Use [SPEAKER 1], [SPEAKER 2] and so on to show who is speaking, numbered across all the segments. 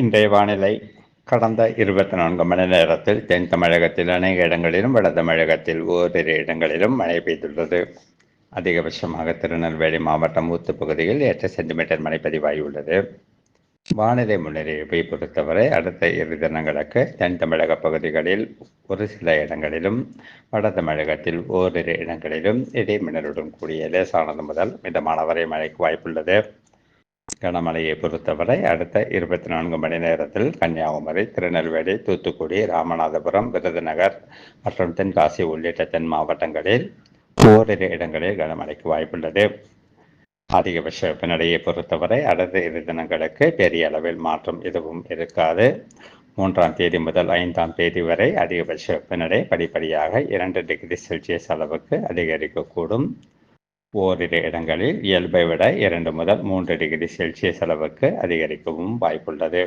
[SPEAKER 1] இன்றைய வானிலை கடந்த இருபத்தி நான்கு மணி நேரத்தில் தென் தமிழகத்தில் அநேக இடங்களிலும் வட தமிழகத்தில் ஓரிரு இடங்களிலும் மழை பெய்துள்ளது அதிகபட்சமாக திருநெல்வேலி மாவட்டம் ஊத்து பகுதியில் எட்டு சென்டிமீட்டர் மழை பதிவாகியுள்ளது வானிலை முன்னறிவிப்பை பொறுத்தவரை அடுத்த இரு தினங்களுக்கு தென் தமிழக பகுதிகளில் ஒரு சில இடங்களிலும் வட தமிழகத்தில் ஓரிரு இடங்களிலும் இடைமின்னலுடன் கூடிய லேசானது முதல் மிதமான வரை மழைக்கு வாய்ப்புள்ளது கனமழையை பொறுத்தவரை அடுத்த இருபத்தி நான்கு மணி நேரத்தில் கன்னியாகுமரி திருநெல்வேலி தூத்துக்குடி ராமநாதபுரம் விருதுநகர் மற்றும் தென்காசி உள்ளிட்ட தென் மாவட்டங்களில் ஓரிரு இடங்களில் கனமழைக்கு வாய்ப்புள்ளது அதிகபட்ச வெப்பநிலையை பொறுத்தவரை அடுத்த இரு தினங்களுக்கு பெரிய அளவில் மாற்றம் எதுவும் இருக்காது மூன்றாம் தேதி முதல் ஐந்தாம் தேதி வரை அதிகபட்ச வெப்பநிலை படிப்படியாக இரண்டு டிகிரி செல்சியஸ் அளவுக்கு அதிகரிக்கக்கூடும் ஓரிரு இடங்களில் இயல்பை விட இரண்டு முதல் மூன்று டிகிரி செல்சியஸ் அளவுக்கு அதிகரிக்கவும் வாய்ப்புள்ளது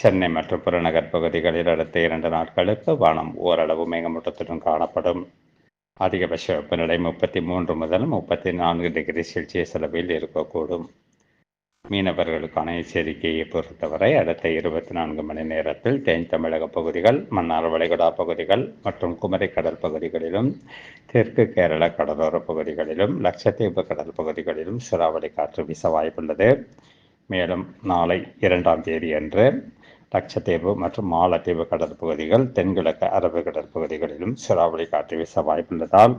[SPEAKER 1] சென்னை மற்றும் புறநகர் பகுதிகளில் அடுத்த இரண்டு நாட்களுக்கு வானம் ஓரளவு மேகமூட்டத்துடன் காணப்படும் அதிகபட்ச வெப்பநிலை முப்பத்தி மூன்று முதல் முப்பத்தி நான்கு டிகிரி செல்சியஸ் அளவில் இருக்கக்கூடும் மீனவர்களுக்கான எச்சரிக்கையை பொறுத்தவரை அடுத்த இருபத்தி நான்கு மணி நேரத்தில் தென் தமிழக பகுதிகள் மன்னார் வளைகுடா பகுதிகள் மற்றும் குமரி கடல் பகுதிகளிலும் தெற்கு கேரள கடலோர பகுதிகளிலும் லட்சத்தீவு கடல் பகுதிகளிலும் சூறாவளி காற்று வீச வாய்ப்புள்ளது மேலும் நாளை இரண்டாம் தேதி அன்று லட்சத்தீவு மற்றும் மாலத்தீவு கடற்பகுதிகள் தென்கிழக்கு அரபு கடற்பகுதிகளிலும் சூறாவளி காற்று வீச வாய்ப்புள்ளதால்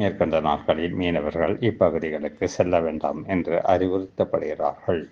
[SPEAKER 1] மேற்கண்ட நாட்களில் மீனவர்கள் இப்பகுதிகளுக்கு செல்ல வேண்டாம் என்று அறிவுறுத்தப்படுகிறார்கள்